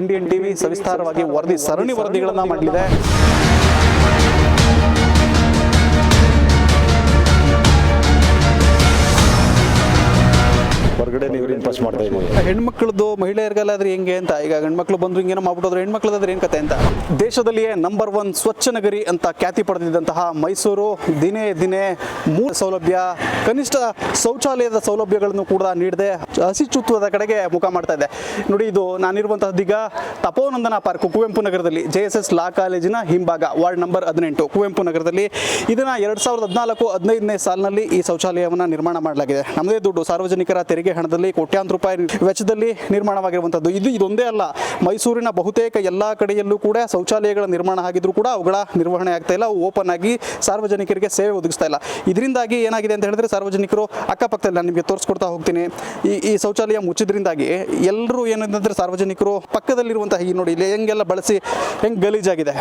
Indian TV ಸವಿಸ್ತಾರವಾಗಿ ವರದಿ ಸರಣಿ ವರದಿಗಳನ್ನ ಮಾಡಲಿದೆ. ಹೊರಗಡೆ ನೀರಿನ ಪಾಸ್ ಮಾಡ್ತಾ ಇದ್ದೀವಿ ಹೆಣ್ಮಕ್ಳದ್ದು ಮಹಿಳೆಯರಿಗೆಲ್ಲಾದ್ರೆ ಹೆಂಗೆ ಅಂತ? ಈಗ ಗಂಡ್ಮಕ್ಳು ಬಂದ್ರು ಹಿಂಗೇನೋ ಮಾಡ್ಬಿಟ್ಟೋದ್ರೆ ಹೆಣ್ಮಕ್ಳದಾದ್ರೆ ಏನು ಕತೆ ಅಂತ? ದೇಶದಲ್ಲಿಯೇ ನಂಬರ್ ಒನ್ ಸ್ವಚ್ಛ ನಗರಿ ಅಂತ ಖ್ಯಾತಿ ಪಡೆದಿದ್ದಂತಹ ಮೈಸೂರು ದಿನೇ ದಿನೇ ಮೂಲ ಸೌಲಭ್ಯ, ಕನಿಷ್ಠ ಶೌಚಾಲಯದ ಸೌಲಭ್ಯಗಳನ್ನು ಕೂಡ ನೀಡದೆ ಹಸಿಚುತ್ವದ ಕಡೆಗೆ ಮುಖ ಮಾಡ್ತಾ ಇದೆ. ನೋಡಿ, ಇದು ನಾನಿರುವಂತಹದ್ದೀಗ ತಪೋನಂದನ ಪಾರ್ಕ್, ಕುವೆಂಪು ನಗರದಲ್ಲಿ, ಜೆ ಎಸ್ ಎಸ್ ಲಾ ಕಾಲೇಜಿನ ಹಿಂಭಾಗ, ವಾರ್ಡ್ ನಂಬರ್ ಹದಿನೆಂಟು, ಕುವೆಂಪು ನಗರದಲ್ಲಿ. ಇದನ್ನ ಎರಡ್ ಸಾವಿರದ ಹದಿನಾಲ್ಕು ಹದಿನೈದನೇ ಸಾಲಿನಲ್ಲಿ ಈ ಶೌಚಾಲಯವನ್ನು ನಿರ್ಮಾಣ ಮಾಡಲಾಗಿದೆ. ನಮ್ಮದೇ ದುಡ್ಡು, ಸಾರ್ವಜನಿಕರ ತೆರಿಗೆ ಹಣದಲ್ಲಿ ಕೋಟ್ಯಾಂತರ ರೂಪಾಯಿ ವೆಚ್ಚದಲ್ಲಿ ನಿರ್ಮಾಣವಾಗಿರುವಂಥದ್ದು ಇದು ಇದೊಂದೇ ಅಲ್ಲ, ಮೈಸೂರಿನ ಬಹುತೇಕ ಎಲ್ಲ ಕಡೆಯಲ್ಲೂ ಕೂಡ ಶೌಚಾಲಯಗಳ ನಿರ್ಮಾಣ ಆಗಿದ್ರು ಕೂಡ ಅವುಗಳ ನಿರ್ವಹಣೆ ಆಗ್ತಾ ಇಲ್ಲ ಓಪನ್ ಆಗಿ ಸಾರ್ವಜನಿಕರಿಗೆ ಸೇವೆ ಒದಗಿಸ್ತಾ ಇಲ್ಲ. ಇದರಿಂದಾಗಿ ಏನಾಗಿದೆ ಅಂತ ಹೇಳಿದ್ರೆ ಸಾರ್ವಜನಿಕರು ಅಕ್ಕಪಕ್ಕದಲ್ಲಿ ನಾನು ನಿಮಗೆ ತೋರಿಸ್ಕೊಡ್ತಾ ಹೋಗ್ತೀನಿ. ಈ ಈ ಶೌಚಾಲಯ ಮುಚ್ಚಿದ್ರಿಂದಾಗಿ ಎಲ್ಲರೂ ಏನಂತಂದ್ರೆ ಸಾರ್ವಜನಿಕರು ಪಕ್ಕದಲ್ಲಿರುವಂತಹ ಈ ನೋಡಿ, ಇಲ್ಲಿ ಹೆಂಗೆಲ್ಲ ಬಳಸಿ, ಹೆಂಗೆ ಗಲೀಜಾಗಿದೆ.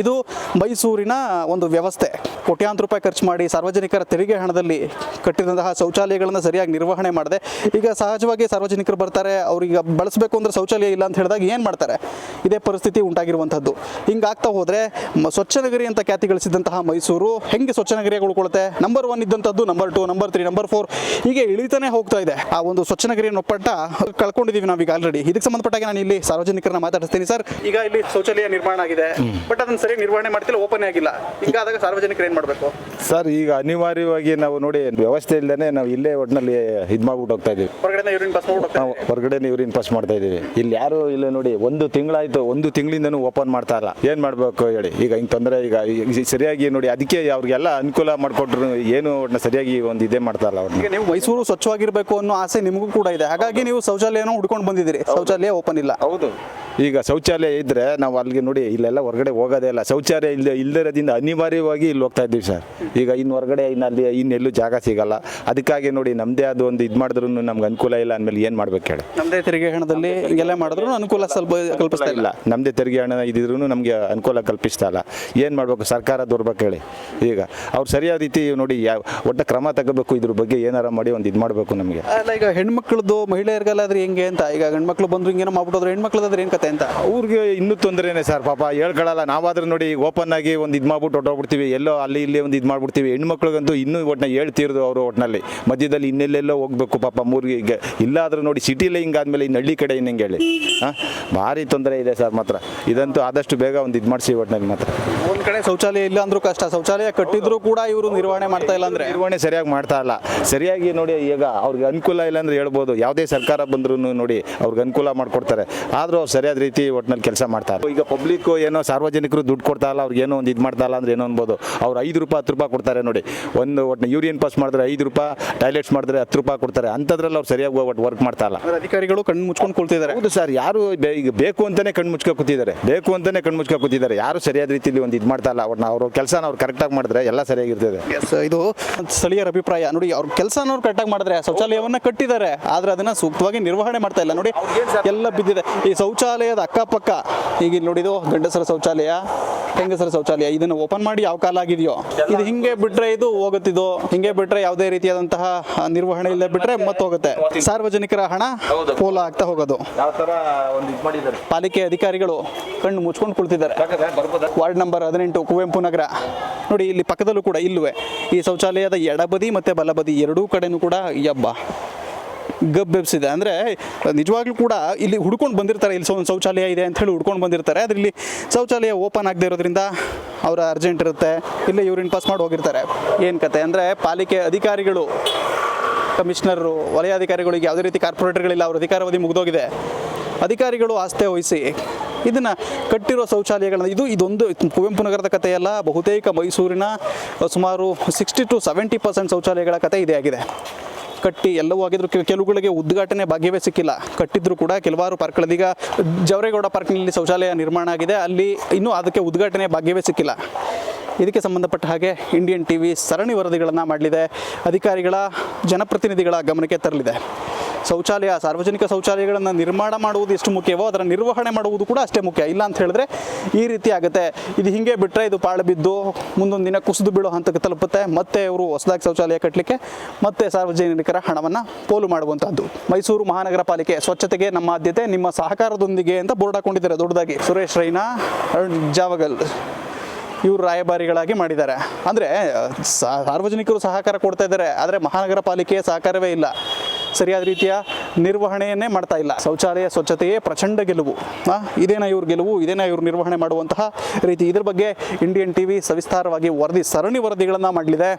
ಇದು ಮೈಸೂರಿನ ಒಂದು ವ್ಯವಸ್ಥೆ. ಕೋಟ್ಯಾಂತರ ರೂಪಾಯಿ ಖರ್ಚು ಮಾಡಿ ಸಾರ್ವಜನಿಕರ ತೆರಿಗೆ ಹಣದಲ್ಲಿ ಕಟ್ಟಿದಂತಹ ಶೌಚಾಲಯಗಳನ್ನು ಸರಿಯಾಗಿ ನಿರ್ವಹಣೆ ಮಾಡದೆ ಈಗ ಸಹಜವಾಗಿ ಸಾರ್ವಜನಿಕರು ಬರ್ತಾರೆ ಅವ್ರಿಗೆ ಬಳಸಬೇಕು ಅಂದ್ರೆ ಶೌಚಾಲಯ ಇಲ್ಲ ಅಂತ ಹೇಳಿದಾಗ ಏನು ಮಾಡ್ತಾರೆ? ಇದೇ ಪರಿಸ್ಥಿತಿ ಉಂಟಾಗಿರುವಂಥದ್ದು. ಹಿಂಗಾಗ್ತಾ ಹೋದರೆ ಸ್ವಚ್ಛ ನಗರಿ ಅಂತ ಖ್ಯಾತಿ ಗಳಿಸಿದಂತಹ ಮೈಸೂರು ಹೆಂಗೆ ಸ್ವಚ್ಛ ನಗರಿಯಾಗಿ ಉಳ್ಕೊಳುತ್ತೆ? Number one ಇದ್ದಂಥದ್ದು number two number three number four ಹೀಗೆ ಇಳಿತಾನೆ ಹೋಗ್ತಾ ಇದೆ. ಆ ಒಂದು ಸ್ವಚ್ಛ ನಗರಿಯನ್ನು ಒಪ್ಪಟ್ಟ ಕಳ್ಕೊಂಡಿದ್ದೀವಿ ನಾವೀಗ ಆಲ್ರೆಡಿ ಇದಕ್ಕೆ ಸಂಬಂಧಪಟ್ಟಾಗ ನಾನು ಇಲ್ಲಿ ಸಾರ್ವಜನಿಕರನ್ನ ಮಾತಾಡಿಸ್ತೀನಿ ಸರ್. ಈಗ ಇಲ್ಲಿ ಶೌಚಾಲಯ ನಿರ್ಮಾಣ ಆಗಿದೆ. ಬಟ್ ಅದನ್ನ ಸರಿ ನಿರ್ವಹಣೆ ಮಾಡ್ತಿಲ್ಲ ಓಪನ್ ಆಗಿಲ್ಲ. ಹಿಂಗಾದಾಗ ಸಾರ್ವಜನಿಕರು ಏನು ಮಾಡಬೇಕು? ಸರ್ ಈಗ ಅನಿವಾರ್ಯವಾಗಿ ನಾವು ನೋಡಿ ವ್ಯವಸ್ಥೆ ಇಲ್ಲದೆ ನಾವು ಇಲ್ಲೇ ಒಟ್ಟಿನಲ್ಲಿ ಇದು ಮಾಡ್ಬಿಟ್ಟು ಹೋಗ್ತಾ ಇದೀವಿ ಹೊರಗಡೆ ಯೂರಿನ್ ಪಾಸ್ ಮಾಡ್ಬಿಟ್ಟು ನಾವು ಹೊರಗಡೆ ಯೂರಿನ್ ಪಾಸ್ ಮಾಡ್ತಾ ಇದೀವಿ ಇಲ್ಲಿ ಯಾರು ಇಲ್ಲ ನೋಡಿ ಒಂದು ತಿಂಗಳಾಯ್ತು ಒಂದು ತಿಂಗಳಿಂದನೂ ಓಪನ್ ಮಾಡ್ತಾ ಇಲ್ಲ. ಏನ್ ಮಾಡ್ಬೇಕು ಹೇಳಿ? ಈಗ ಹಿಂಗೆ ತೊಂದರೆ ಈಗ ಈ ಸರಿಯಾಗಿ ನೋಡಿ ಅದಕ್ಕೆ ಅವ್ರಿಗೆಲ್ಲ ಅನುಕೂಲ ಮಾಡ್ಕೊಟ್ರು ಏನು ಒಟ್ನ ಸರಿಯಾಗಿ ಒಂದು ಇದೇ ಮಾಡ್ತಾ ಇಲ್ಲ ಅವ್ರನ್ನ ಈಗ ನೀವು ಮೈಸೂರು ಸ್ವಚ್ಛವಾಗಿರ್ಬೇಕು ಅನ್ನೋ ಆಸೆ ನಿಮಗೂ ಕೂಡ ಇದೆ. ಹಾಗಾಗಿ ನೀವು ಶೌಚಾಲಯನ ಹುಡ್ಕೊಂಡು ಬಂದಿದ್ದೀರಿ. ಶೌಚಾಲಯ ಓಪನ್ ಇಲ್ಲ. ಹೌದು. ಈಗ ಶೌಚಾಲಯ ಇದ್ರೆ ನಾವು ಅಲ್ಲಿಗೆ ನೋಡಿ ಇಲ್ಲೆಲ್ಲ ಹೊರಗಡೆ ಹೋಗೋದೇ ಇಲ್ಲ. ಶೌಚಾಲಯ ಇಲ್ಲದೆ ಇಲ್ಲದಿರೋದ್ರಿಂದ ಅನಿವಾರ್ಯವಾಗಿ ಇಲ್ಲಿ ಹೋಗ್ತಾ ಇದ್ದೀವಿ ಸರ್. ಈಗ ಇನ್ನು ಹೊರಗಡೆ ಇನ್ನು ಅಲ್ಲಿ ಇನ್ನೆಲ್ಲೂ ಜಾಗ ಸಿಗಲ್ಲ. ಅದಕ್ಕಾಗಿ ನೋಡಿ ನಮ್ಮದೇ ಅದು ಒಂದು ಇದು ಮಾಡಿದ್ರು ನಮ್ಗೆ ಅನುಕೂಲ ಇಲ್ಲ ಅಂದಮೇಲೆ ಏನು ಮಾಡ್ಬೇಕು ಹೇಳಿ. ನಮ್ಮದೇ ತೆರಿಗೆ ಹಣದಲ್ಲಿ ಹಿಂಗೆಲ್ಲ ಮಾಡಿದ್ರು ಅನುಕೂಲ ಸ್ವಲ್ಪ ಕಲ್ಪಿಸ್ತಾ ಇಲ್ಲ. ನಮ್ಮದೇ ತೆರಿಗೆ ಹಣ ಇದ್ರೂ ನಮಗೆ ಅನುಕೂಲ ಕಲ್ಪಿಸ್ತಾ ಇಲ್ಲ. ಏನು ಮಾಡಬೇಕು ಸರ್ಕಾರ ದೊರ್ಬೇಕು ಹೇಳಿ. ಈಗ ಅವ್ರು ಸರಿಯಾದ ರೀತಿ ನೋಡಿ ಯಾವ ಒಟ್ಟ ಕ್ರಮ ತಗೋಬೇಕು ಇದ್ರ ಬಗ್ಗೆ ಏನಾರ ಮಾಡಿ ಒಂದು ಇದು ಮಾಡಬೇಕು ನಮಗೆ. ಅಲ್ಲ ಈಗ ಹೆಣ್ಮಕ್ಳದ್ದು ಮಹಿಳೆಯರಿಗೆಲ್ಲಾದ್ರೆ ಹೆಂಗೆ ಅಂತ? ಈಗ ಗಂಡ್ಮಕ್ಳು ಬಂದ್ರು ಹಿಂಗೇನೋ ಮಾಡ್ಬಿಟ್ಟು ಹೆಣ್ಮಕ್ಳದಾದ್ರೆ ಏನು ಕತೆ ಅಂತ. ಅವ್ರಿಗೆ ಇನ್ನೂ ತೊಂದರೆನೇ ಸರ್ ಪಾಪ ಹೇಳ್ಕೊಳ್ಳಲ್ಲ ನಾವಾದ್ರೂ ನೋಡಿ ಓಪನ್ ಆಗಿ ಒಂದು ಇದು ಮಾಡ್ಬಿಟ್ಟು ಹೊಟ್ಟೋಗ್ಬಿಡ್ತೀವಿ ಎಲ್ಲೋ ಅಲ್ಲಿ ಇಲ್ಲಿ ಒಂದು ಇದು ಮಾಡ್ಬಿಡ್ತೀವಿ. ಹೆಣ್ಮಕ್ಳಿಗಂತೂ ಇನ್ನೂ ಒಟ್ಟಿನ ಹೇಳ್ತಿರೋದು ಅವರು ಒಟ್ಟಿನಲ್ಲಿ ಮಧ್ಯದಲ್ಲಿ ಇನ್ನೆಲ್ಲೆಲ್ಲೋ ಹೋಗ್ಬೇಕು ಪಾಪ ಮೂರಿಗೆ ಈಗ. ಇಲ್ಲಾದ್ರೂ ನೋಡಿ ಸಿಟಿಲೇ ಹಿಂಗಾದ್ಮೇಲೆ ಇನ್ನು ಹಳ್ಳಿ ಕಡೆ ಇನ್ನಂಗೆ ಹೇಳಿ. ಹಾಂ? ಭಾರಿ ತೊಂದರೆ ಇದೆ ಸರ್ ಮಾತ್ರ. ಇದಂತೂ ಆದಷ್ಟು ಬೇಗ ಒಂದು ಇದು ಮಾಡಿಸಿ ಒಟ್ಟಿನಲ್ಲಿ ಮಾತ್ರ. ಒಂದು ಕಡೆ ಶೌಚಾಲಯ ಇಲ್ಲ ಅಂದ್ರೂ ಕಷ್ಟ. ಶೌಚಾಲಯ ಕಟ್ಟಿದ್ರು ಕೂಡ ಇವರು ನಿರ್ವಹಣೆ ಮಾಡ್ತಾ ಇಲ್ಲ ಅಂದ್ರೆ. ನಿರ್ವಹಣೆ ಸರಿಯಾಗಿ ಮಾಡ್ತಾ ಇಲ್ಲ. ಸರಿಯಾಗಿ ನೋಡಿ ಈಗ ಅವ್ರಿಗೆ ಅನುಕೂಲ ಇಲ್ಲ ಅಂದ್ರೆ ಹೇಳ್ಬೋದು. ಯಾವುದೇ ಸರ್ಕಾರ ಬಂದ್ರು ನೋಡಿ ಅವ್ರಿಗೆ ಅನುಕೂಲ ಮಾಡಿಕೊಡ್ತಾರೆ. ಆದ್ರೂ ಅವ್ರು ಸರಿಯಾದ ರೀತಿ ಒಟ್ಟಿನಲ್ಲಿ ಕೆಲಸ ಮಾಡ್ತಾರೆ. ಈಗ ಪಬ್ಲಿಕ್ ಏನೋ ಸಾರ್ವಜನಿಕರು ದುಡ್ಡು ಕೊಡ್ತಾ ಇಲ್ಲ ಅವ್ರಿಗೆ ಏನೋ ಒಂದು ಇದು ಮಾಡ್ತಾ ಇಲ್ಲ ಅಂದ್ರೆ ಏನೋ ಅನ್ಬೋದು. ಅವ್ರು ಐದು ರೂಪಾಯಿ ಹತ್ತು ರೂಪಾಯಿ ಕೊಡ್ತಾರೆ ನೋಡಿ. ಒಂದು ಒಟ್ಟು ಯೂರಿಯನ್ ಪಾಸ್ ಮಾಡಿದ್ರೆ ಐದು ರೂಪಾಯಿ ಟಾಯ್ಲೆಟ್ಸ್ ಮಾಡಿದ್ರೆ ಹತ್ತು ರೂಪಾಯಿ ಕೊಡ್ತಾರೆ. ಅಂಥದ್ರಲ್ಲಿ ಅವ್ರು ಸರಿಯಾಗಿ ಒಟ್ಟು ವರ್ಕ್ ಮಾಡ್ತಾ ಇಲ್ಲ. ಅಧಿಕಾರಿಗಳು ಕಣ್ಣು ಮುಚ್ಕೊಂಡು ಕುಳ್ತಿದ್ದಾರೆ. ಹೌದು ಸರ್ ಯಾರು ಈಗ ಬೇಕು ಅಂತಾನೆ ಕಣ್ಣು ಮುಚ್ಕೊ ಕೂತಿದ್ದಾರೆ. ಬೇಕು ಅಂತಾನೆ ಕಣ್ಣು ಮುಚ್ಕೊ ಕೂತಿದ್ದಾರೆ. ಯಾರು ಸರಿಯಾದ ರೀತಿಯಲ್ಲಿ ಒಂದು ಇದು ಮಾಡ್ತಾ ಇಲ್ಲ. ಅವ್ರನ್ನ ಅವರು ಕೆಲಸನ ಅವ್ರು ಕರೆಕ್ಟಾಗಿ ಮಾಡಿದ್ರೆ ಎಲ್ಲ ಸರಿಯಾಗಿರ್ತದೆ ಇದು ಸ್ಥಳೀಯರ ಅಭಿಪ್ರಾಯ. ನೋಡಿ ಅವ್ರ ಕೆಲಸನವ್ರು ಕರೆಕ್ಟಾಗಿ ಮಾಡಿದ್ರೆ ಶೌಚಾಲಯವನ್ನ ಕಟ್ಟಿದ್ದಾರೆ. ಆದ್ರೆ ಅದನ್ನ ಸೂಕ್ತವಾಗಿ ನಿರ್ವಹಣೆ ಮಾಡ್ತಾ ಇಲ್ಲ. ನೋಡಿ ಎಲ್ಲ ಬಿದ್ದಿದೆ. ಈ ಶೌಚಾಲಯದ ಅಕ್ಕಪಕ್ಕ ಈಗ ಇಲ್ಲಿ ನೋಡಿದು ಗಂಡಸರ ಶೌಚಾಲಯ ಹೆಂಗಸರ ಶೌಚಾಲಯ ಇದನ್ನ ಓಪನ್ ಮಾಡಿ ಯಾವ ಕಾಲ ಆಗಿದೆಯೋ. ಇದು ಹಿಂಗೆ ಬಿಟ್ರೆ ಇದು ಹೋಗುತ್ತಿದ್ದು ಹಿಂಗೆ ಬಿಟ್ರೆ ಯಾವುದೇ ರೀತಿಯಾದಂತಹ ನಿರ್ವಹಣೆ ಇಲ್ಲ ಬಿಟ್ರೆ ಮತ್ತೆ ಹೋಗುತ್ತೆ. ಸಾರ್ವಜನಿಕರ ಹಣ ಪೋಲ ಆಗ್ತಾ ಹೋಗೋದು. ಪಾಲಿಕೆ ಅಧಿಕಾರಿಗಳು ಕಣ್ಣು ಮುಚ್ಕೊಂಡು ಕುಳಿತಿದ್ದಾರೆ. ವಾರ್ಡ್ ನಂಬರ್ ಹದಿನೆಂಟು ಕುವೆಂಪು ನಗರ. ನೋಡಿ ಇಲ್ಲಿ ಪಕ್ಕದಲ್ಲೂ ಕೂಡ ಇಲ್ಲುವೆ. ಈ ಶೌಚಾಲಯದ ಎಡಬದಿ ಮತ್ತೆ ಬಲಬದಿ ಎರಡೂ ಕಡೆನೂ ಕೂಡ ಯಬ್ಬ. ಗಬ್ಬೆಬ್ಸಿದೆ. ಅಂದರೆ ನಿಜವಾಗ್ಲೂ ಕೂಡ ಇಲ್ಲಿ ಹುಡ್ಕೊಂಡು ಬಂದಿರ್ತಾರೆ. ಇಲ್ಲಿ ಒಂದು ಶೌಚಾಲಯ ಇದೆ ಅಂತ ಹೇಳಿ ಹುಡ್ಕೊಂಡು ಬಂದಿರ್ತಾರೆ. ಅದರಲ್ಲಿ ಶೌಚಾಲಯ ಓಪನ್ ಆಗದೆ ಇರೋದ್ರಿಂದ ಅವರ ಅರ್ಜೆಂಟ್ ಇರುತ್ತೆ. ಇಲ್ಲೇ ಯೂರಿನ್ ಪಾಸ್ ಮಾಡಿ ಹೋಗಿರ್ತಾರೆ. ಏನು ಕತೆ? ಅಂದರೆ ಪಾಲಿಕೆ ಅಧಿಕಾರಿಗಳು ಕಮಿಷನರು ವಲಯಾಧಿಕಾರಿಗಳಿಗೆ ಯಾವುದೇ ರೀತಿ ಕಾರ್ಪೊರೇಟರ್ಗಳಿಲ್ಲ, ಅವ್ರ ಅಧಿಕಾರಾವಧಿ ಮುಗಿದೋಗಿದೆ. ಅಧಿಕಾರಿಗಳು ಆಸ್ತೆ ವಹಿಸಿ ಇದನ್ನು ಕಟ್ಟಿರೋ ಶೌಚಾಲಯಗಳನ್ನ ಇದು ಇದೊಂದು ಕುವೆಂಪು ನಗರದ ಕಥೆಯಲ್ಲ. ಬಹುತೇಕ ಮೈಸೂರಿನ ಸುಮಾರು ಸಿಕ್ಸ್ಟಿ ಟು ಸೆವೆಂಟಿ ಪರ್ಸೆಂಟ್ ಶೌಚಾಲಯಗಳ ಕತೆ ಇದೇ ಆಗಿದೆ. ಕಟ್ಟಿ ಎಲ್ಲವೂ ಆಗಿದ್ರು. ಕೆಲ- ಕೆಲವುಗಳಿಗೆ ಉದ್ಘಾಟನೆ ಭಾಗ್ಯವೇ ಸಿಕ್ಕಿಲ್ಲ. ಕಟ್ಟಿದ್ರು ಕೂಡ ಕೆಲವಾರು ಪಾರ್ಕ್ಗಳಲ್ಲಿ ಈಗ ಜವರೇಗೌಡ ಪಾರ್ಕ್ನಲ್ಲಿ ಶೌಚಾಲಯ ನಿರ್ಮಾಣ ಆಗಿದೆ. ಅಲ್ಲಿ ಇನ್ನೂ ಅದಕ್ಕೆ ಉದ್ಘಾಟನೆ ಭಾಗ್ಯವೇ ಸಿಕ್ಕಿಲ್ಲ. ಇದಕ್ಕೆ ಸಂಬಂಧಪಟ್ಟ ಹಾಗೆ ಇಂಡಿಯನ್ ಟಿ ವಿ ಸರಣಿ ವರದಿಗಳನ್ನು ಮಾಡಲಿದೆ. ಅಧಿಕಾರಿಗಳ ಜನಪ್ರತಿನಿಧಿಗಳ ಗಮನಕ್ಕೆ ತರಲಿದೆ. ಶೌಚಾಲಯ, ಸಾರ್ವಜನಿಕ ಶೌಚಾಲಯಗಳನ್ನು ನಿರ್ಮಾಣ ಮಾಡುವುದು ಎಷ್ಟು ಮುಖ್ಯವೋ ಅದರ ನಿರ್ವಹಣೆ ಮಾಡುವುದು ಕೂಡ ಅಷ್ಟೇ ಮುಖ್ಯ. ಇಲ್ಲ ಅಂತ ಹೇಳಿದ್ರೆ ಈ ರೀತಿ ಆಗುತ್ತೆ. ಇದು ಹಿಂಗೆ ಬಿಟ್ಟರೆ ಇದು ಪಾಳು ಬಿದ್ದು ಮುಂದೊಂದು ದಿನ ಕುಸಿದು ಬೀಳೋ ಹಂತಕ್ಕೆ ತಲುಪುತ್ತೆ. ಮತ್ತೆ ಅವರು ಹೊಸದಾಗಿ ಶೌಚಾಲಯ ಕಟ್ಟಲಿಕ್ಕೆ ಮತ್ತೆ ಸಾರ್ವಜನಿಕರ ಹಣವನ್ನು ಪೋಲು ಮಾಡುವಂತಹದ್ದು. ಮೈಸೂರು ಮಹಾನಗರ ಪಾಲಿಕೆ ಸ್ವಚ್ಛತೆಗೆ ನಮ್ಮ ಆದ್ಯತೆ, ನಿಮ್ಮ ಸಹಕಾರದೊಂದಿಗೆ ಅಂತ ಬೋರ್ಡ್ ಹಾಕೊಂಡಿದ್ದಾರೆ ದೊಡ್ಡದಾಗಿ. ಸುರೇಶ್ ರೈನಾ ಜಾವಗಲ್ ಇವರು ರಾಯಭಾರಿಗಳಾಗಿ ಮಾಡಿದ್ದಾರೆ. ಅಂದರೆ ಸಾರ್ವಜನಿಕರು ಸಹಕಾರ ಕೊಡ್ತಾ ಇದ್ದಾರೆ. ಆದರೆ ಮಹಾನಗರ ಪಾಲಿಕೆಯ ಸಹಕಾರವೇ ಇಲ್ಲ. ಸರಿಯಾದ ರೀತಿಯ ನಿರ್ವಹಣೆಯನ್ನೇ ಮಾಡ್ತಾ ಇಲ್ಲ. ಶೌಚಾಲಯ ಸ್ವಚ್ಛತೆಯೇ ಪ್ರಚಂಡ ಗೆಲುವು. ಇದೇನ ಇವ್ರ ಗೆಲುವು? ಇದೇನ ಇವ್ರು ನಿರ್ವಹಣೆ ಮಾಡುವಂತಹ ರೀತಿ? ಇದ್ರ ಬಗ್ಗೆ ಇಂಡಿಯನ್ ಟಿವಿ ಸವಿಸ್ತಾರವಾಗಿ ವರದಿ, ಸರಣಿ ವರದಿಗಳನ್ನು ಮಾಡಲಿದೆ.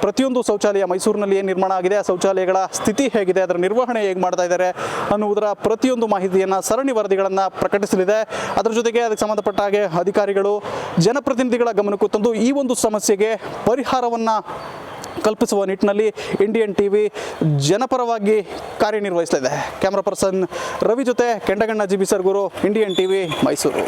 ಪ್ರತಿಯೊಂದು ಶೌಚಾಲಯ ಮೈಸೂರಿನಲ್ಲಿ ಏನು ನಿರ್ಮಾಣ ಆಗಿದೆ, ಆ ಶೌಚಾಲಯಗಳ ಸ್ಥಿತಿ ಹೇಗಿದೆ, ಅದರ ನಿರ್ವಹಣೆ ಹೇಗೆ ಮಾಡ್ತಾ ಇದ್ದಾರೆ ಅನ್ನುವುದರ ಪ್ರತಿಯೊಂದು ಮಾಹಿತಿಯನ್ನು, ಸರಣಿ ವರದಿಗಳನ್ನು ಪ್ರಕಟಿಸಲಿದೆ. ಅದರ ಜೊತೆಗೆ ಅದಕ್ಕೆ ಸಂಬಂಧಪಟ್ಟ ಹಾಗೆ ಅಧಿಕಾರಿಗಳು, ಜನಪ್ರತಿನಿಧಿಗಳ ಗಮನಕ್ಕೂ ತಂದು ಈ ಒಂದು ಸಮಸ್ಯೆಗೆ ಪರಿಹಾರವನ್ನು ಕಲ್ಪಿಸುವ ನಿಟ್ಟಿನಲ್ಲಿ ಇಂಡಿಯನ್ ಟಿ ವಿ ಜನಪರವಾಗಿ ಕಾರ್ಯನಿರ್ವಹಿಸಲಿದೆ. ಕ್ಯಾಮ್ರಾ ಪರ್ಸನ್ ರವಿ ಜೊತೆ Kendaganna G B Sargur, Indian T V Mysuru.